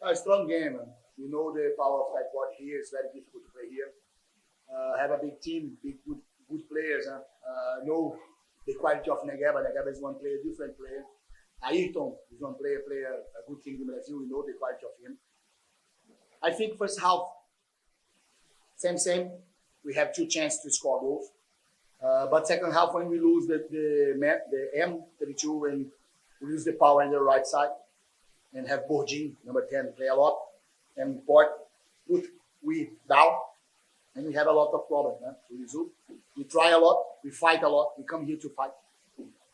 A strong game. man. We know the power of Taiport here. It's very difficult to play here. Uh, have a big team, big good good players. Uh, know the quality of Negeba. Negeba is one player, different player. Ayrton is one player, player a good thing in Brazil. We know the quality of him. I think first half, same same. We have two chances to score goals. Uh, but second half, when we lose the the, the M32 and we lose the power on the right side, and have Borgin number 10 play a lot, and Port put we down, and we have a lot of problems. Né? The result, we try a lot, we fight a lot, we come here to fight,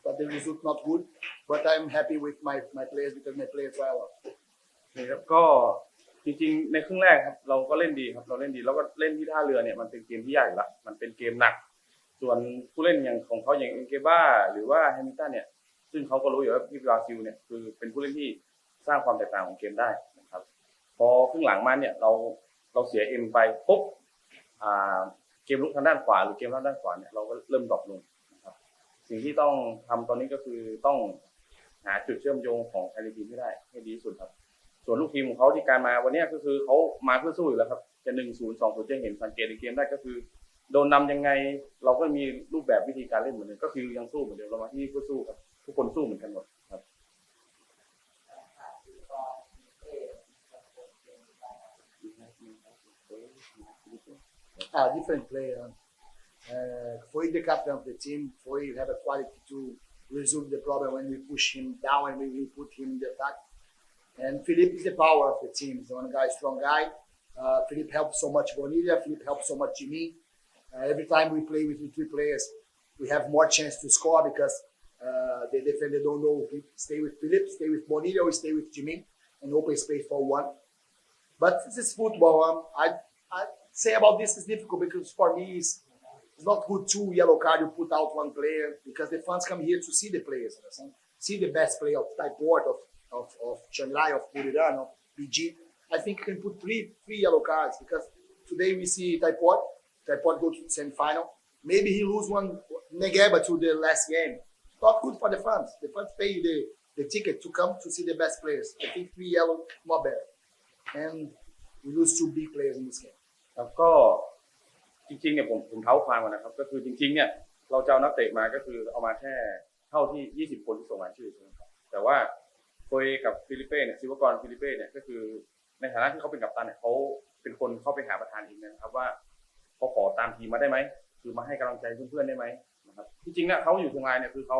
but the result not good. But I'm happy with my my players because my players try a lot. นี่ครับก็จริงๆในครึ่งแรกครับเราก็เล่นดีครับเราเล่นดีแล้วก็เล่นที่ท่าเรือเนี่ยมันเป็นเกมที่ยากอยู่ละมันเป็นเกมหนัก ส่วนผู้เล่นอย่างของเขาอย่างเอ็นเกบ้าหรือว่าแฮมิลตันเนี่ยซึ่งเขาก็รู้อยู่ว่าที่บราซิลเนี่ยคือเป็นผู้เล่นที่ สร้างความแตกต่างของเกมได้นะครับ พอครึ่งหลังมาเนี่ยเราเราเสียเอ็มไปปุ๊บเกมลุกทางด้านขวาหรือเกมรับด้านขวาเนี่ยเราก็เริ่มดรอปลงนะครับ สิ่งที่ต้องทำตอนนี้ก็คือต้องหาจุดเชื่อมโยงของไทยทีมให้ได้ให้ดีที่สุดครับ ส่วนลูกทีมของเขาที่การมาวันนี้ก็คือเขามาเพื่อสู้อยู่แล้วครับจะหนึ่งศูนย์สองศูนย์จะเห็นสังเกตในเกมได้ก็คือโดนนำยังไงเราก็มีรูปแบบวิธีการเล่นเหมือนเดิมก็คือยังสู้เหมือนเดิมเรามาที่นี่เพื่อสู้ครับทุกคนสู้เหมือนกันหมด a different player. Uh, Foy, the captain of the team, For he have a quality to resolve the problem when we push him down and we put him in the attack. And Philippe is the power of the team. He's the one guy, strong guy. Uh, Philippe helps so much Bonilla. Philippe helps so much Jimmy. Uh, every time we play with the three players, we have more chance to score because uh, the defender don't know if stay with Philippe, stay with Bonilla, or stay with Jimmy, and open space for one. But this is football. Um, I, I, say about this is difficult because for me it's, it's not good to yellow card you put out one player because the fans come here to see the players, understand? see the best player of Taiport, of of of Shanghai, of Buriran, of BG. I think you can put three three yellow cards because today we see Taiport, Taiport go to the semi-final. Maybe he lose one Negeba to the last game. Not good for the fans. The fans pay the, the ticket to come to see the best players. I think three yellow more better. And we lose two big players in this game. แล้วก็จริงๆเนี่ยผมผมเท้าความก่อนนะครับ ก็คือจริง ๆ เนี่ยเราจะเอานักเตะมาก็คือเอามาแค่เท่าที่ 20 คนที่ส่งรายชื่อใช่ไหมครับแต่ว่าโคยกับฟิลิปเป้เนี่ยศิวกรฟิลิปเป้เนี่ยก็คือในฐานะที่เขาเป็นกัปตันเนี่ยเขาเป็นคนเข้าไปหาประธานเองนะครับว่าเขาขอตามทีมมาได้ไหมคือมาให้กำลังใจเพื่อนๆได้ไหมนะครับที่จริงเนี่ยเขาอยู่เชียงรายเนี่ยคือเขา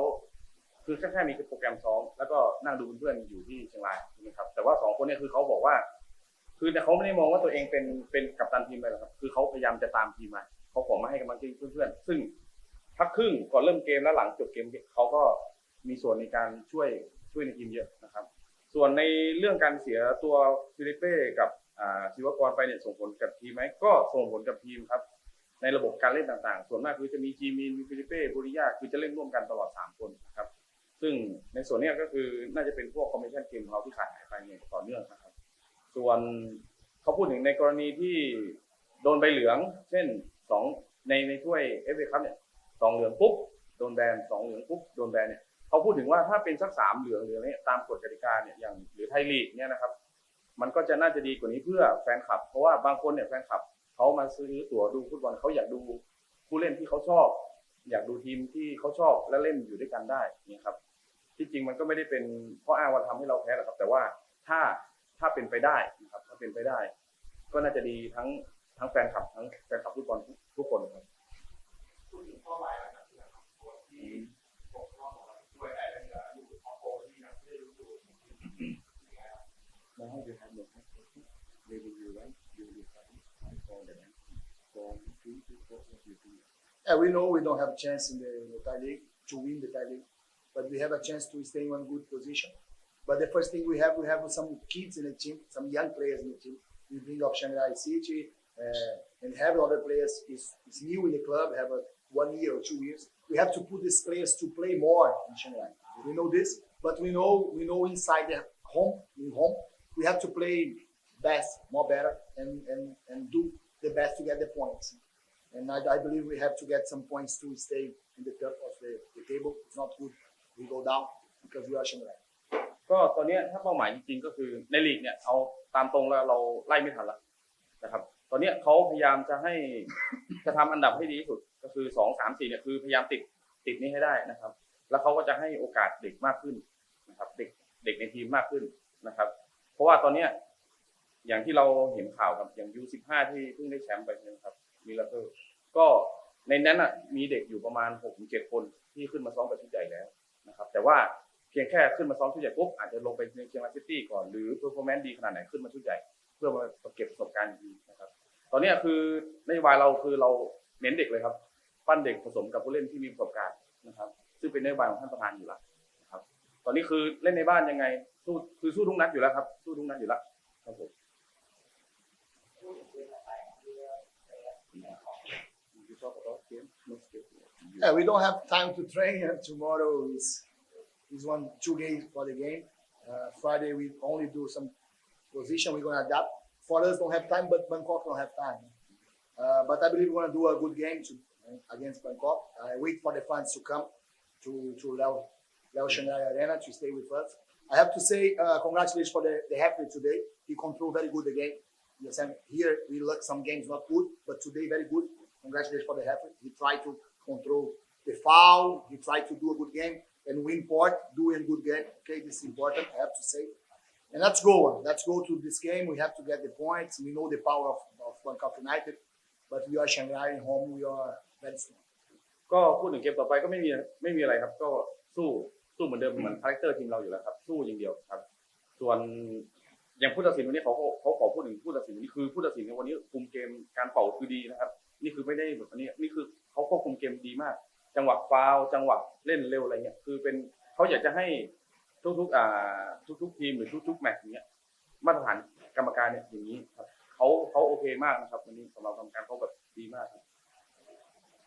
คือแค่แค่มีโปรแกรมซ้อมแล้วก็นั่งดูเพื่อนๆอยู่ที่เชียงรายใช่ไหมครับแต่ว่าสองคนเนี่ยคือเขาบอกว่า คือแต่เขาไม่ได้มองว่าตัวเองเป็นเป็นกัปตันทีมเลยหรอกครับ คือเขาพยายามจะตามทีมมาเขาขอมาให้กำลังใจเพื่อนๆ ซึ่งพักครึ่งก่อนเริ่มเกมและหลังจบเกมเขาก็มีส่วนในการช่วยช่วยในทีมเยอะนะครับ ส่วนในเรื่องการเสียตัวฟิลิปเป้กับอ่าศิวกรไปเนี่ยส่งผลกับทีมไหมก็ส่งผลกับทีมครับ ในระบบการเล่นต่างๆ ส่วนมากคือจะมีจีมินมีฟิลิปเป้บูริยาคือจะเล่นร่วมกันตลอดสามคนนะครับ ซึ่งในส่วนนี้ก็คือน่าจะเป็นพวกคอมมิชชั่นเกมของเราที่ขาดหายไปเนี่ยต่อเนื่องนะครับ ส่วนเขาพูดถึงในกรณีที่โดนใบเหลือง เช่นสองในในถ้วยเอฟเอคัพเนี่ยสองเหลืองปุ๊บโดนแบนสองเหลืองปุ๊บโดนแบนเนี่ยเขาพูดถึงว่าถ้าเป็นสักสามเหลืองหรืออะไรเนี่ยตามกฎกติกาเนี่ยอย่างหรือไทยลีกเนี่ยนะครับ มันก็จะน่าจะดีกว่านี้เพื่อแฟนคลับ เพราะว่าบางคนเนี่ยแฟนคลับเขามาซื้อตั๋วดูฟุตบอลเขาอยากดูผู้เล่นที่เขาชอบ อยากดูทีมที่เขาชอบและเล่นอยู่ด้วยกันได้นี่ครับ ที่จริงมันก็ไม่ได้เป็นข้ออ้างว่าทำให้เราแพ้หรอกครับ แต่ว่าถ้า ถ้าเป็นไปได้นะครับถ้าเป็นไปได้ ก็น่าจะดีทั้งทั้งแฟนคลับทั้งแฟนคลับทุกคนทุกคนครับมาให้ดูทำเรียนรู้ไว้เรีนไปฟองเดี๋ยวนฟองฟิวฟิวฟองฟิวฟิว Yeah, we know we don't have a chance. But the first thing we have, we have some kids in the team, some young players in the team. We bring up Shanghai City uh, and have other players is, is new in the club, have a one year or two years. We have to put these players to play more in Shanghai. We know this, but we know we know inside the home, in home, we have to play best, more better, and and and do the best to get the points. And I, I believe we have to get some points to stay in the top of the, the table. It's not good we go down because we are Shanghai. ก็ตอนนี้ถ้าเป้าหมายจริงๆก็คือในลีกเนี่ยเอาตามตรงแล้วเราไล่ไม่ทันละนะครับ ตอนนี้เขาพยายามจะให้จะทำอันดับให้ดีที่สุดก็คือสองสามสี่เนี่ยคือพยายามติดติดนี้ให้ได้นะครับ แล้วเขาก็จะให้โอกาสเด็กมากขึ้นนะครับ เด็กเด็กในทีมมากขึ้นนะครับ เพราะว่าตอนเนี้ยอย่างที่เราเห็นข่าวครับอย่างยูสิบห้าที่เพิ่งได้แชมป์ไปนะครับมิลเลอร์ก็ในนั้นอะมีเด็กอยู่ประมาณหกถึงเจ็ดคนที่ขึ้นมาซ้อมกับชุดใหญ่แล้วนะครับ แต่ว่า พียงแค่ขึ้นมาซ้อมชุดใหญ่ปุ๊บอาจจะลงไปในเชียงรายซิตี้ก่อนหรือเพอร์ฟอร์แมนซ์ดีขนาดไหนขึ้นมาชุดใหญ่ เพื่อมาเก็บประสบการณ์ดีนะครับ ตอนนี้คือนโยบายเราคือเราเน้นเด็กเลยครับ ปั้นเด็กผสมกับผู้เล่นที่มีประสบการณ์นะครับ ซึ่งเป็นนโยบายของท่านประธานอยู่แล้วนะครับ ตอนนี้คือเล่นในบ้านยังไงสู้คือสู้ทุกนัดอยู่แล้วครับ สู้ทุกนัดอยู่แล้วครับผม Yeah we don't have time to train. and Tomorrow is is one two games for the game. Uh, Friday we only do some position. We're gonna adapt. For us, don't have time, but Bangkok don't have time. Uh, but I believe we're gonna do a good game to, against Bangkok. I wait for the fans to come to to Leo Leo Shanghai Arena to stay with us. I have to say uh, congratulations for the the today. He controlled very good the game. Yes, and here we look some games not good, but today very good. Congratulations for the referee. He tried to control the foul. He tried to do a good game and win port, doing good game. Okay, this is important. I have to say. And let's go. Let's go to this game. We have to get the points. We know the power of, of Bangkok United, but we are Shanghai home. We are very strong. ก็พูดถึงเกมต่อไปก็ไม่มีไม่มีอะไรครับ ก็สู้สู้เหมือนเดิมเหมือนคาแรคเตอร์ทีมเราอยู่แล้วครับสู้อย่างเดียวครับ ส่วนอย่างผู้ตัดสินวันนี้เขาเขาเขาขอพูดถึงผู้ตัดสินวันนี้คือผู้ตัดสินในวันนี้คุมเกมการเป่าคือดีนะครับ นี่คือไม่ได้แบบอันนี้นี่คือเขาควบคุมเกมดีมาก จังหวะฟาวจังหวะเล่นเร็วอะไรเงี้ยคือเป็นเขาอยากจะให้ทุกๆอ่าทุกๆทีมหรือทุกๆแมตช์เนี้ยมาตรฐานกรรมการเนี่ยอย่างนี้ครับเขาเขาโอเคมากนะครับวันนี้สำหรับกรรมการเขาแบบ